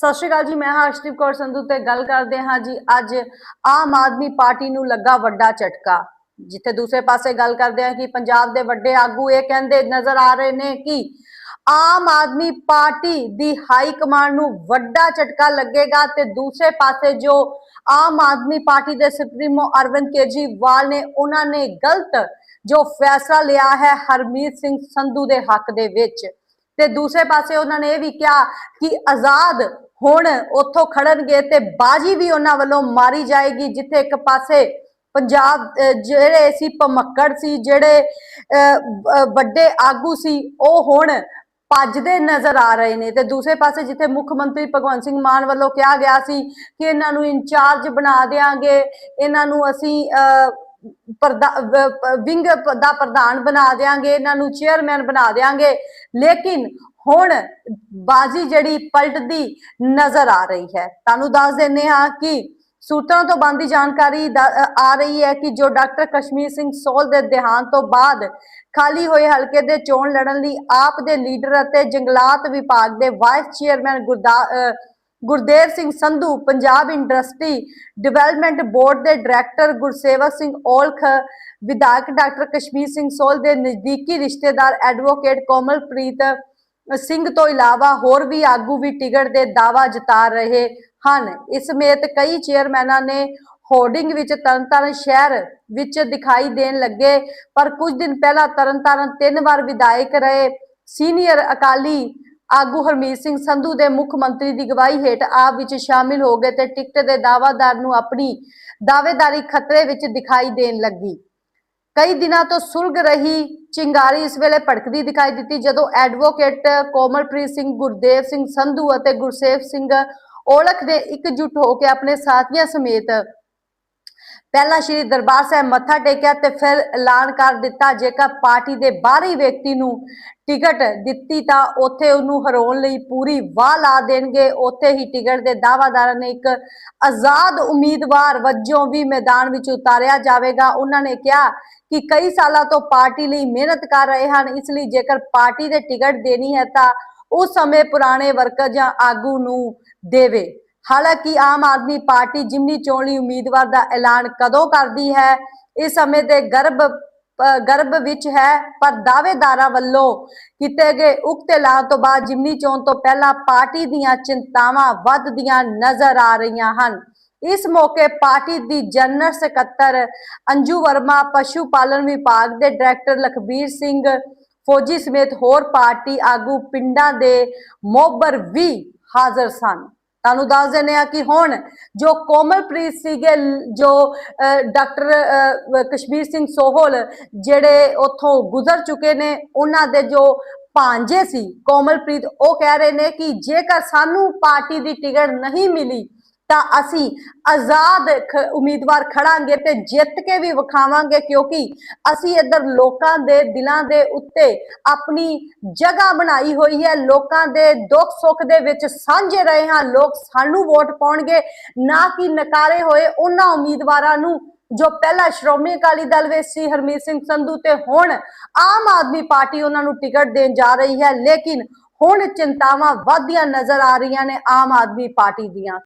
ਸਤਿ ਸ਼੍ਰੀ ਅਕਾਲ ਜੀ, ਮੈਂ ਹਰਸ਼ਦੀਪ ਕੌਰ ਸੰਧੂ ਤੇ ਗੱਲ ਕਰਦੇ ਹਾਂ ਜੀ ਅੱਜ ਆਮ ਆਦਮੀ ਪਾਰਟੀ ਨੂੰ ਲੱਗਾ ਵੱਡਾ ਝਟਕਾ। ਜਿੱਥੇ ਦੂਸਰੇ ਪਾਸੇ ਗੱਲ ਕਰਦੇ ਹਾਂ ਕਿ ਪੰਜਾਬ ਦੇ ਵੱਡੇ ਆਗੂ ਇਹ ਕਹਿੰਦੇ ਨਜ਼ਰ ਆ ਰਹੇ ਨੇ ਕਿ ਆਮ ਆਦਮੀ ਪਾਰਟੀ ਦੀ ਹਾਈ ਕਮਾਂਡ ਨੂੰ ਵੱਡਾ ਝਟਕਾ ਲੱਗੇਗਾ ਤੇ ਦੂਸਰੇ ਪਾਸੇ ਜੋ ਆਮ ਆਦਮੀ ਪਾਰਟੀ ਦੇ ਸੁਪਰੀਮੋ ਅਰਵਿੰਦ ਕੇਜਰੀਵਾਲ ਨੇ, ਉਹਨਾਂ ਨੇ ਗਲਤ ਜੋ ਫੈਸਲਾ ਲਿਆ ਹੈ ਹਰਮੀਤ ਸਿੰਘ ਸੰਧੂ ਦੇ ਹੱਕ ਦੇ ਵਿੱਚ। ਤੇ ਦੂਸਰੇ ਪਾਸੇ ਉਹਨਾਂ ਨੇ ਇਹ ਵੀ ਕਿਹਾ ਕਿ ਆਜ਼ਾਦ ਹੁਣ ਉੱਥੋਂ ਖੜਨਗੇ ਤੇ ਬਾਜੀ ਵੀ ਉਹਨਾਂ ਵੱਲੋਂ ਮਾਰੀ ਜਾਏਗੀ ਜਿੱਥੇ ਇੱਕ ਪਾਸੇ ਪੰਜਾਬ ਜਿਹੜੇ ਸੀ ਭਮੱਕੜ ਸੀ ਜਿਹੜੇ ਵੱਡੇ ਆਗੂ ਸੀ ਉਹ ਹੁਣ ਭੱਜਦੇ ਨਜ਼ਰ ਆ ਰਹੇ ਨੇ ਤੇ ਦੂਸਰੇ ਪਾਸੇ ਜਿੱਥੇ ਮੁੱਖ ਮੰਤਰੀ ਭਗਵੰਤ ਸਿੰਘ ਮਾਨ ਵੱਲੋਂ ਕਿਹਾ ਗਿਆ ਸੀ ਕਿ ਇਹਨਾਂ ਨੂੰ ਇੰਚਾਰਜ ਬਣਾ ਦੇਾਂਗੇ ਇਹਨਾਂ ਨੂੰ ਅਸੀਂ ਅਹ, ਵਿੰਗ ਦਾ ਪ੍ਰਧਾਨ ਬਣਾ ਦੇਾਂਗੇ ਇਹਨਾਂ ਨੂੰ ਚੇਅਰਮੈਨ ਬਣਾ ਦੇਾਂਗੇ ਲੇਕਿਨ ਹੁਣ ਬਾਜੀ ਜਿਹੜੀ ਪਲਟਦੀ ਨਜ਼ਰ ਆ ਰਹੀ ਹੈ। ਤੁਹਾਨੂੰ ਦੱਸ ਦਿੰਨੇ ਹਾਂ ਕਿ ਸੂਤਰਾਂ ਤੋਂ ਬੰਦੀ ਜਾਣਕਾਰੀ ਆ ਰਹੀ ਹੈ ਕਿ ਜੋ ਡਾਕਟਰ ਕਸ਼ਮੀਰ ਸਿੰਘ ਸੋਲ ਦੇ ਦੇਹਾਂਤ ਤੋਂ ਬਾਅਦ ਖਾਲੀ ਹੋਏ ਹਲਕੇ ਦੇ ਚੋਣ ਲੜਨ ਲਈ ਆਪ ਦੇ ਲੀਡਰ ਅਤੇ ਜੰਗਲਾਤ ਵਿਭਾਗ ਦੇ vice chairman ਗੁਰਦਾ Gurdev Singh Sandhu, Punjab industry development board ਦੇ ਡਾਇਰੈਕਟਰ ਗੁਰਸੇਵਕ ਸਿੰਘ ਔਲਖ, ਵਿਧਾਇਕ ਡਾਕਟਰ ਕਸ਼ਮੀਰ ਸਿੰਘ ਸੋਲ ਦੇ ਨਜ਼ਦੀਕੀ ਰਿਸ਼ਤੇਦਾਰ ਐਡਵੋਕੇਟ ਕੋਮਲਪ੍ਰੀਤ ਸਿੰਘ ਤੋਂ ਇਲਾਵਾ ਹੋਰ ਵੀ ਆਗੂ ਵੀ ਟਿਕਟ ਦੇ ਦਾਵਾ ਜਤਾ ਰਹੇ ਹਨ। ਇਸ ਸਮੇਤ ਕਈ ਚੇਅਰਮੈਨਾਂ ਨੇ ਹੋਰਡਿੰਗ ਵਿੱਚ ਤਰਨਤਾਰਨ ਸ਼ਹਿਰ ਵਿੱਚ ਦਿਖਾਈ ਦੇਣ ਲੱਗੇ, ਪਰ ਕੁਝ ਦਿਨ ਪਹਿਲਾਂ ਤਰਨਤਾਰਨ ਤਿੰਨ ਵਾਰ ਵਿਧਾਇਕ ਰਹੇ। ਸੀਨੀਅਰ ਅਕਾਲੀ ਆਗੂ ਹਰਮੀਤ ਸਿੰਘ ਸੰਧੂ ਦੇ ਮੁੱਖ ਮੰਤਰੀ ਦੀ ਗਵਾਹੀ ਹੇਠ ਆਪ ਵਿੱਚ ਸ਼ਾਮਿਲ ਹੋ ਗਏ ਤੇ ਟਿਕਟ ਦੇ ਦਾਅਵਾਦਾਰ ਨੂੰ ਆਪਣੀ ਦਾਅਵੇਦਾਰੀ ਖਤਰੇ ਵਿੱਚ ਦਿਖਾਈ ਦੇਣ ਲੱਗੀ। ਕਈ ਦਿਨਾਂ ਤੋਂ ਸੁਲਗ ਰਹੀ ਚਿੰਗਾਰੀ ਇਸ ਵੇਲੇ ਭੜਕਦੀ ਦਿਖਾਈ ਦਿੱਤੀ, ਜਦੋਂ ਐਡਵੋਕੇਟ ਕੋਮਲਪ੍ਰੀਤ ਸਿੰਘ, ਗੁਰਦੇਵ ਸਿੰਘ ਸੰਧੂ ਅਤੇ ਗੁਰਸੇਵ ਸਿੰਘ ਔਲਖ ਨੇ ਇਕਜੁੱਟ ਹੋ ਕੇ ਆਪਣੇ ਸਾਥੀਆਂ ਸਮੇਤ ਪਹਿਲਾਂ ਸ਼੍ਰੀ ਦਰਬਾਰ ਸਾਹਿਬ ਮੱਥਾ ਟੇਕਿਆ ਤੇ ਫਿਰ ਐਲਾਨ ਕਰ ਦਿੱਤਾ, ਜੇਕਰ ਪਾਰਟੀ ਦੇ ਬਾਹਰੀ ਵਿਅਕਤੀ ਨੂੰ ਟਿਕਟ ਦਿੱਤੀ ਤਾਂ ਉੱਥੇ ਉਹਨੂੰ ਹਰਾਉਣ ਲਈ ਪੂਰੀ ਵਾਹ ਲਾ ਦੇਣਗੇ। ਉੱਥੇ ਹੀ ਟਿਕਟ ਦੇ ਦਾਅਵਾਦਾਰਾਂ ਨੇ ਇੱਕ ਆਜ਼ਾਦ ਉਮੀਦਵਾਰ ਵਜੋਂ ਵੀ ਮੈਦਾਨ ਵਿੱਚ ਉਤਾਰਿਆ ਜਾਵੇਗਾ। ਉਹਨਾਂ ਨੇ ਕਿਹਾ ਕਿ ਕਈ ਸਾਲਾਂ ਤੋਂ ਪਾਰਟੀ ਲਈ ਮਿਹਨਤ ਕਰ ਰਹੇ ਹਨ, ਇਸ ਲਈ ਜੇਕਰ ਪਾਰਟੀ ਦੇ ਟਿਕਟ ਦੇਣੀ ਹੈ ਤਾਂ ਉਸ ਸਮੇਂ ਪੁਰਾਣੇ ਵਰਕਰ ਜਾਂ ਆਗੂ ਨੂੰ ਦੇਵੇ। ਹਾਲਾਂਕਿ ਆਮ ਆਦਮੀ ਪਾਰਟੀ ਜਿਮਨੀ ਚੋਣ ਲਈ ਉਮੀਦਵਾਰ ਦਾ ਐਲਾਨ ਕਦੋਂ ਕਰਦੀ ਹੈ? ਇਸ ਸਮੇਂ ਦੇ ਗਰਭ ਗਰਭ ਵਿੱਚ ਹੈ, ਪਰ ਦਾਅਵੇਦਾਰਾਂ ਵੱਲੋਂ ਕੀਤੇ ਗਏ ਉਕਤ ਐਲਾਨ ਤੋਂ ਬਾਅਦ ਜਿਮਨੀ ਚੋਣ ਤੋਂ ਪਹਿਲਾਂ ਪਾਰਟੀ ਦੀਆਂ ਚਿੰਤਾਵਾਂ ਵੱਧਦੀਆਂ ਨਜ਼ਰ ਆ ਰਹੀਆਂ ਹਨ। ਇਸ ਮੌਕੇ ਪਾਰਟੀ ਦੀ ਜਨਰਲ ਸਕੱਤਰ ਅੰਜੂ ਵਰਮਾ, ਪਸ਼ੂ ਪਾਲਣ ਵਿਭਾਗ ਦੇ ਡਾਇਰੈਕਟਰ ਲਖਬੀਰ ਸਿੰਘ, ਫੌਜੀ ਸਮੇਤ ਹੋਰ ਪਾਰਟੀ ਆਗੂ ਪਿੰਡਾਂ ਦੇ ਮੋਬਰ ਵੀ ਹਾਜ਼ਰ ਸਨ। ਤੁਹਾਨੂੰ ਦੱਸ ਦਿੰਦੇ ਆ ਕਿ ਹੁਣ ਜੋ ਕੋਮਲਪ੍ਰੀਤ ਸੀਗੇ ਜੋ ਅਹ, ਡਾਕਟਰ ਅਹ, ਕਸ਼ਮੀਰ ਸਿੰਘ ਸੋਹਲ ਜਿਹੜੇ ਉੱਥੋਂ ਗੁਜ਼ਰ ਚੁੱਕੇ ਨੇ ਉਹਨਾਂ ਦੇ ਜੋ ਭਾਂਜੇ ਸੀ ਕੋਮਲਪ੍ਰੀਤ ਉਹ ਕਹਿ ਰਹੇ ਨੇ ਕਿ ਜੇਕਰ ਸਾਨੂੰ ਪਾਰਟੀ ਦੀ ਟਿਕਟ ਨਹੀਂ ਮਿਲੀ ਤਾਂ ਅਸੀਂ ਆਜ਼ਾਦ ਖ- ਉਮੀਦਵਾਰ ਖੜਾਂਗੇ ਤੇ ਜਿੱਤ ਕੇ ਵੀ ਵਿਖਾਵਾਂਗੇ ਕਿਉਂਕਿ ਅਸੀਂ ਇੱਧਰ ਲੋਕਾਂ ਦੇ ਦਿਲਾਂ ਦੇ ਉੱਤੇ ਆਪਣੀ ਜਗ੍ਹਾ ਬਣਾਈ ਹੋਈ ਹੈ। ਲੋਕਾਂ ਦੇ ਦੁੱਖ ਸੁੱਖ ਦੇ ਵਿੱਚ ਸਾਂਝੇ ਰਹੇ ਹਾਂ। ਲੋਕ ਸਾਨੂੰ ਵੋਟ ਪਾਉਣਗੇ, ਨਾ ਕਿ ਨਕਾਰੇ ਹੋਏ ਉਹਨਾਂ ਉਮੀਦਵਾਰਾਂ ਨੂੰ ਜੋ ਪਹਿਲਾਂ ਸ਼੍ਰੋਮਣੀ ਅਕਾਲੀ ਦਲ ਵਿੱਚ ਸੀ, ਹਰਮੀਤ ਸਿੰਘ ਸੰਧੂ ਤੇ ਹੁਣ ਆਮ ਆਦਮੀ ਪਾਰਟੀ ਉਹਨਾਂ ਨੂੰ ਟਿਕਟ ਦੇਣ ਜਾ ਰਹੀ ਹੈ। ਲੇਕਿਨ ਹੁਣ ਚਿੰਤਾਵਾਂ ਵਧਦੀਆਂ ਨਜ਼ਰ ਆ ਰਹੀਆਂ ਨੇ ਆਮ ਆਦਮੀ ਪਾਰਟੀ ਦੀਆਂ।